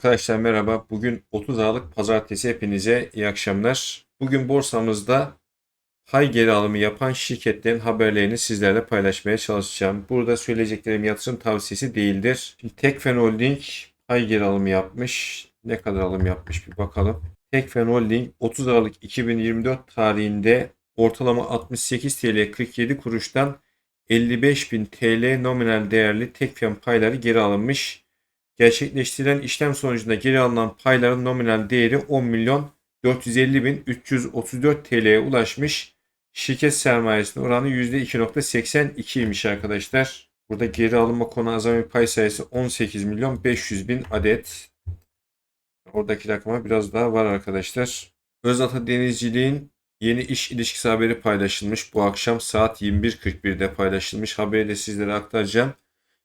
Arkadaşlar merhaba. Bugün 30 Aralık Pazartesi hepinize iyi akşamlar. Bugün borsamızda pay geri alımı yapan şirketlerin haberlerini sizlerle paylaşmaya çalışacağım. Burada söyleyeceklerim yatırım tavsiyesi değildir. Şimdi Tekfen Holding pay geri alımı yapmış. Ne kadar alım yapmış bir bakalım. Tekfen Holding 30 Aralık 2024 tarihinde ortalama 68 TL 47 kuruştan 55.000 TL nominal değerli Tekfen payları geri alınmış. Gerçekleştirilen işlem sonucunda geri alınan payların nominal değeri 10 milyon 450 bin 334 TL'ye ulaşmış. Şirket sermayesinin oranı %2.82'ymiş arkadaşlar. Burada geri alınma konu azami pay sayısı 18 milyon 500 bin adet. Oradaki rakama biraz daha var arkadaşlar. Özata Denizciliğin yeni iş ilişkisi haberi paylaşılmış. Bu akşam saat 21.41'de paylaşılmış. Haberi de sizlere aktaracağım.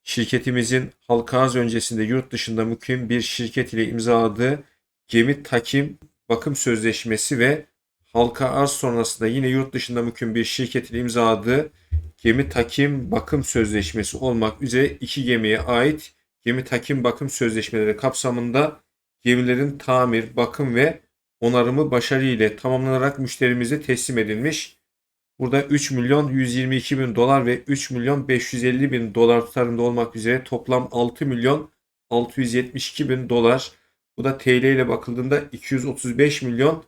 Şirketimizin halka arz öncesinde yurt dışında mukim bir şirket ile imzaladığı gemi takim bakım sözleşmesi ve halka arz sonrasında yine yurt dışında mukim bir şirket ile imzaladığı gemi takim bakım sözleşmesi olmak üzere iki gemiye ait gemi takim bakım sözleşmeleri kapsamında gemilerin tamir, bakım ve onarımı başarıyla tamamlanarak müşterimize teslim edilmiş. Burada 3 milyon 122 bin dolar ve 3 milyon 550 bin dolar tutarında olmak üzere toplam 6 milyon 672 bin dolar. Bu da TL ile bakıldığında 235 milyon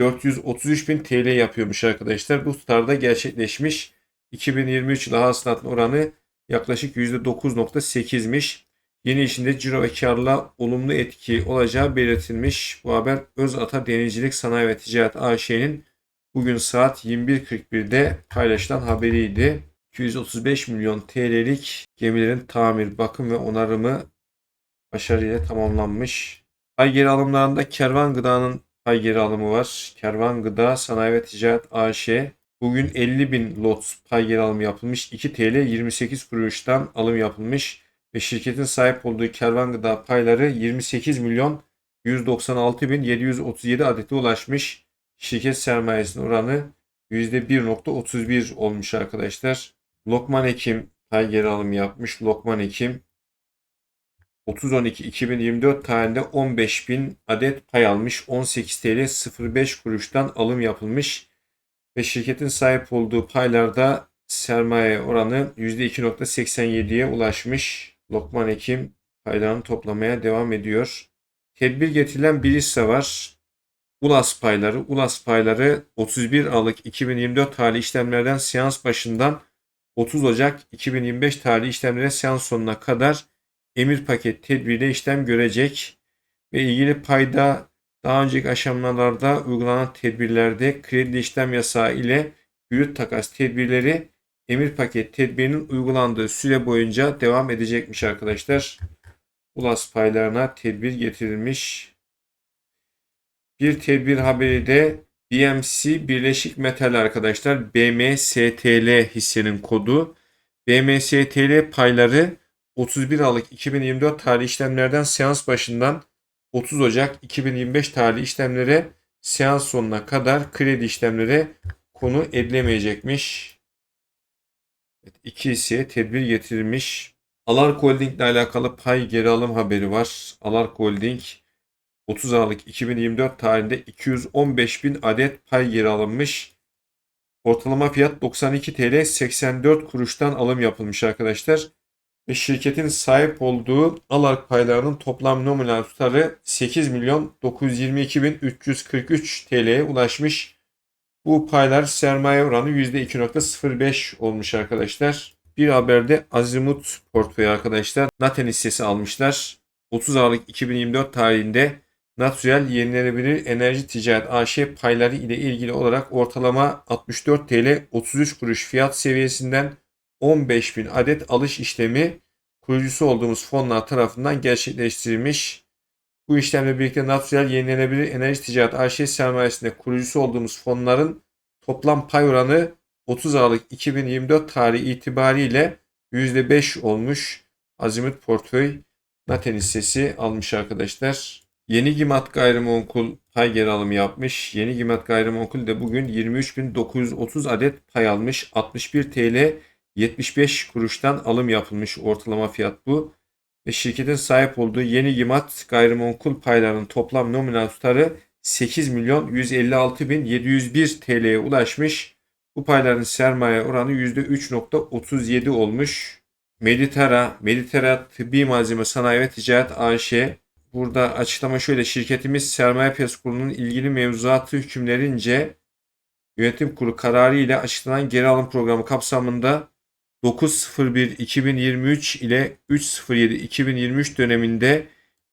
433 bin TL yapıyormuş arkadaşlar. Bu tutarda gerçekleşmiş. 2023 yılı hasılatın oranı yaklaşık %9.8'miş. Yeni işinde ciro ve karla olumlu etki olacağı belirtilmiş. Bu haber Özata Denizcilik Sanayi ve Ticaret AŞ'nin bugün saat 21.41'de paylaşılan haberiydi. 235 milyon TL'lik gemilerin tamir, bakım ve onarımı başarıyla tamamlanmış. Pay geri alımlarında Kervan Gıda'nın pay geri alımı var. Kervan Gıda Sanayi ve Ticaret AŞ bugün 50 bin lot pay geri alımı yapılmış. 2 TL 28 kuruştan alım yapılmış ve şirketin sahip olduğu Kervan Gıda payları 28 milyon 196 bin 737 adete ulaşmış. Şirket sermayesinin oranı %1.31 olmuş arkadaşlar. Lokman Ekim pay geri alımı yapmış. Lokman Ekim 30-12-2024 tarihinde 15 bin adet pay almış. 18 TL 05 kuruştan alım yapılmış. Ve şirketin sahip olduğu paylarda sermaye oranı %2.87'ye ulaşmış. Lokman Ekim paylarını toplamaya devam ediyor. Tedbir getirilen bir hisse var. ULAS payları. ULAS payları 31 Aralık 2024 tarihli işlemlerden seans başından 30 Ocak 2025 tarihli işlemlere seans sonuna kadar emir paket tedbiriyle işlem görecek ve ilgili payda daha önceki aşamalarda uygulanan tedbirlerde kredi işlem yasağı ile brüt takas tedbirleri emir paket tedbirinin uygulandığı süre boyunca devam edecekmiş arkadaşlar. ULAS paylarına tedbir getirilmiş. Bir tedbir haberi de BMC Birleşik Metal arkadaşlar. BMSTL hissenin kodu. BMSTL payları 31 Aralık 2024 tarih işlemlerden seans başından 30 Ocak 2025 tarih işlemlere seans sonuna kadar kredi işlemlere konu edilemeyecekmiş. Evet, iki hisseye tedbir getirilmiş. Alark Holding ile alakalı pay geri alım haberi var. Alark Holding 30 Aralık 2024 tarihinde 215 bin adet pay geri alınmış. Ortalama fiyat 92 TL 84 kuruştan alım yapılmış arkadaşlar. Ve şirketin sahip olduğu Alark paylarının toplam nominal tutarı 8 milyon 922 bin 343 TL'ye ulaşmış. Bu paylar sermaye oranı %2.05 olmuş arkadaşlar. Bir haberde Azimut portföyü arkadaşlar Naten hissesi almışlar. 30 Aralık 2024 tarihinde Natural Yenilenebilir Enerji Ticaret AŞ payları ile ilgili olarak ortalama 64 TL 33 kuruş fiyat seviyesinden 15 bin adet alış işlemi kurucusu olduğumuz fonlar tarafından gerçekleştirilmiş. Bu işlemle birlikte Natural Yenilenebilir Enerji Ticaret AŞ sermayesinde kurucusu olduğumuz fonların toplam pay oranı 30 Aralık 2024 tarihi itibariyle %5 olmuş. Azimut portföy Naten hissesi almış arkadaşlar. Yeni Gimat Gayrimenkul pay geri alımı yapmış. Yeni Gimat Gayrimenkul de bugün 23.930 adet pay almış. 61 TL 75 kuruştan alım yapılmış ortalama fiyat bu. ve şirketin sahip olduğu yeni Gimat gayrimenkul paylarının toplam nominal tutarı 8 milyon 156 bin 701 TL'ye ulaşmış. Bu payların sermaye oranı %3.37 olmuş. Meditera, Meditera Tıbbi Malzeme Sanayi ve Ticaret AŞ. Burada açıklama şöyle. Şirketimiz sermaye piyasası kurulunun ilgili mevzuatı hükümlerince yönetim kurulu kararı ile açıklanan geri alım programı kapsamında 9.01.2023 ile 3.07.2023 döneminde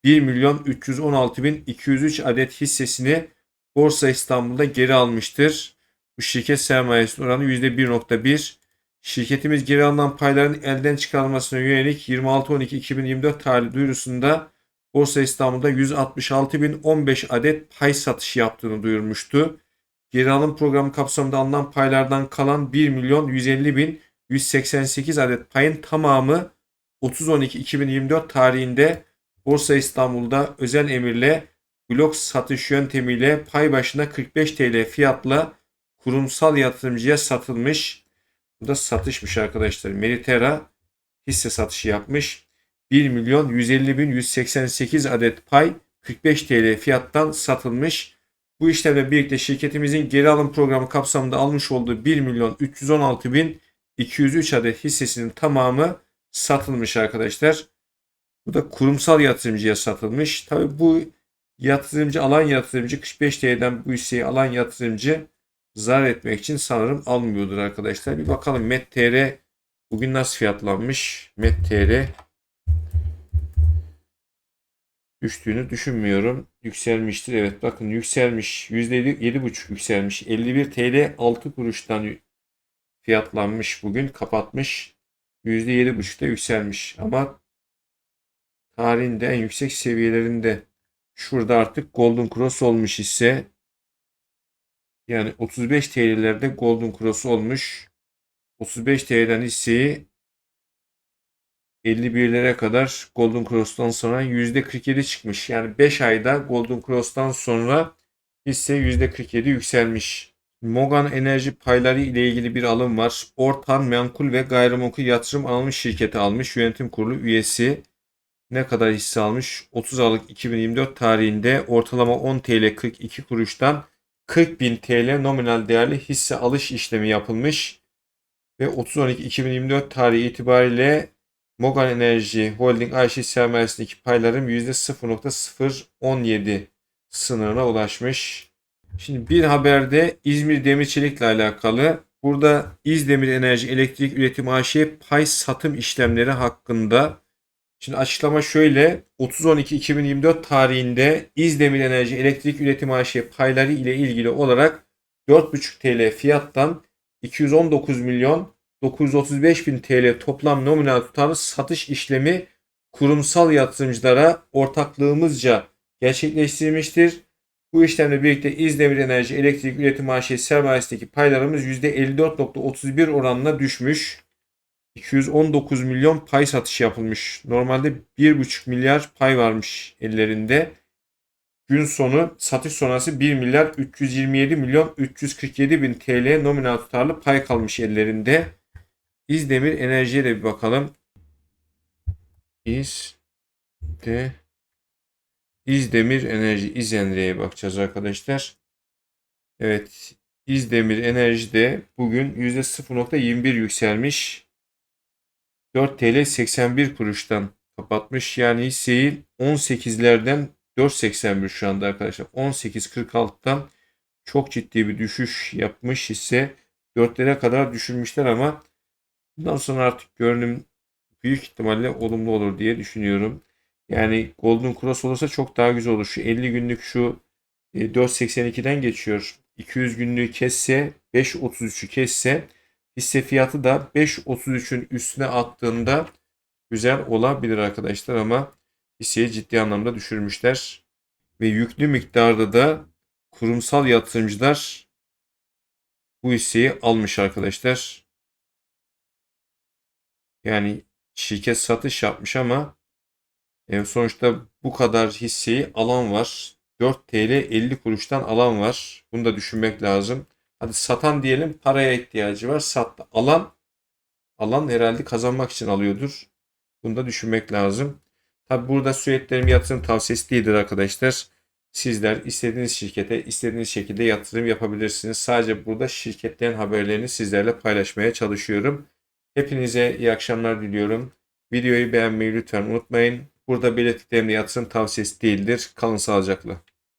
1 milyon 316 bin 203 adet hissesini Borsa İstanbul'da geri almıştır. Bu şirket sermayesi oranı %1.1. Şirketimiz geri alınan payların elden çıkarılmasına yönelik 26.12.2024 tarihli duyurusunda Borsa İstanbul'da 166.015 adet pay satışı yaptığını duyurmuştu. Geri alım programı kapsamında alınan paylardan kalan 1 milyon 150 bin 188 adet payın tamamı 30.12.2024 tarihinde Borsa İstanbul'da özel emirle blok satış yöntemiyle pay başına 45 TL fiyatla kurumsal yatırımcıya satılmış. Bu da satışmış arkadaşlar. Meritera hisse satışı yapmış. 1 milyon 150 bin 188 adet pay 45 TL fiyattan satılmış. Bu işlemle birlikte şirketimizin geri alım programı kapsamında almış olduğu 1 milyon 316 bin 203 adet hissesinin tamamı satılmış arkadaşlar. Bu da kurumsal yatırımcıya satılmış. Tabi bu yatırımcı alan yatırımcı 45 TL'den bu hisseyi alan yatırımcı zarar etmek için sanırım almıyordur arkadaşlar. Bir bakalım MET.TR bugün nasıl fiyatlanmış? MET.TR düştüğünü düşünmüyorum. Yükselmiştir. Evet bakın yükselmiş. %7,5 yükselmiş. 51 TL 6 kuruştan fiyatlanmış bugün. Kapatmış. %7,5'da yükselmiş. Ama tarihinde en yüksek seviyelerinde. Şurada artık Golden Cross olmuş ise yani 35 TL'lerde Golden Cross olmuş. 35 TL'den hisseyi 51'lere kadar Golden Cross'tan sonra %47 çıkmış. Yani 5 ayda Golden Cross'tan sonra hisse %47 yükselmiş. Mogan Enerji payları ile ilgili bir alım var. Ortan Menkul ve Gayrimenkul Yatırım Almış şirketi almış. Yönetim kurulu üyesi ne kadar hisse almış? 30 Aralık 2024 tarihinde ortalama 10 TL 42 kuruştan 40 bin TL nominal değerli hisse alış işlemi yapılmış. Ve 30-12-2024 tarihi itibariyle Mogan Enerji Holding AŞ sermayesindeki paylarım %0.017 sınırına ulaşmış. Şimdi bir haberde İzmir Demir Çelik'le alakalı. Burada İzdemir Enerji Elektrik Üretim AŞ pay satım işlemleri hakkında Şimdi açıklama şöyle. 30-12-2024 tarihinde İzdemir Enerji Elektrik Üretim AŞ payları ile ilgili olarak 4,5 TL fiyattan 219 milyon 935 bin TL toplam nominal tutarlı satış işlemi kurumsal yatırımcılara ortaklığımızca gerçekleştirilmiştir. Bu işlemle birlikte İzdemir Enerji Elektrik Üretim AŞ sermayesindeki paylarımız %54.31 oranına düşmüş. 219 milyon pay satışı yapılmış. Normalde 1,5 milyar pay varmış ellerinde. Gün sonu satış sonrası 1 milyar 327 milyon 347 bin TL nominal tutarlı pay kalmış ellerinde. İzdemir Enerji'ye de bir bakalım. İz de İzdemir Enerji İzenre'ye bakacağız arkadaşlar. Evet İzdemir Enerji de bugün %0.21 yükselmiş. 4 TL 81 kuruştan kapatmış. Yani hisseyi 18'lerden 4.81 şu anda arkadaşlar. 18.46'dan çok ciddi bir düşüş yapmış hisse. 4'lere kadar düşürmüşler ama bundan sonra artık görünüm büyük ihtimalle olumlu olur diye düşünüyorum. Yani Golden Cross olursa çok daha güzel olur. Şu 50 günlük şu 4.82'den e, geçiyor. 200 günlüğü kesse 5.33'ü kesse hisse fiyatı da 5.33'ün üstüne attığında güzel olabilir arkadaşlar ama hisseyi ciddi anlamda düşürmüşler. Ve yüklü miktarda da kurumsal yatırımcılar bu hisseyi almış arkadaşlar. Yani şirket satış yapmış ama e, sonuçta bu kadar hisseyi alan var. 4 TL 50 kuruştan alan var. Bunu da düşünmek lazım. Hadi satan diyelim paraya ihtiyacı var. Sattı. Alan alan herhalde kazanmak için alıyordur. Bunu da düşünmek lazım. Tabi burada sürekli yatırım tavsiyesi değildir arkadaşlar. Sizler istediğiniz şirkete istediğiniz şekilde yatırım yapabilirsiniz. Sadece burada şirketlerin haberlerini sizlerle paylaşmaya çalışıyorum. Hepinize iyi akşamlar diliyorum. Videoyu beğenmeyi lütfen unutmayın. Burada belirttiklerim de yatırım tavsiyesi değildir. Kalın sağlıcakla.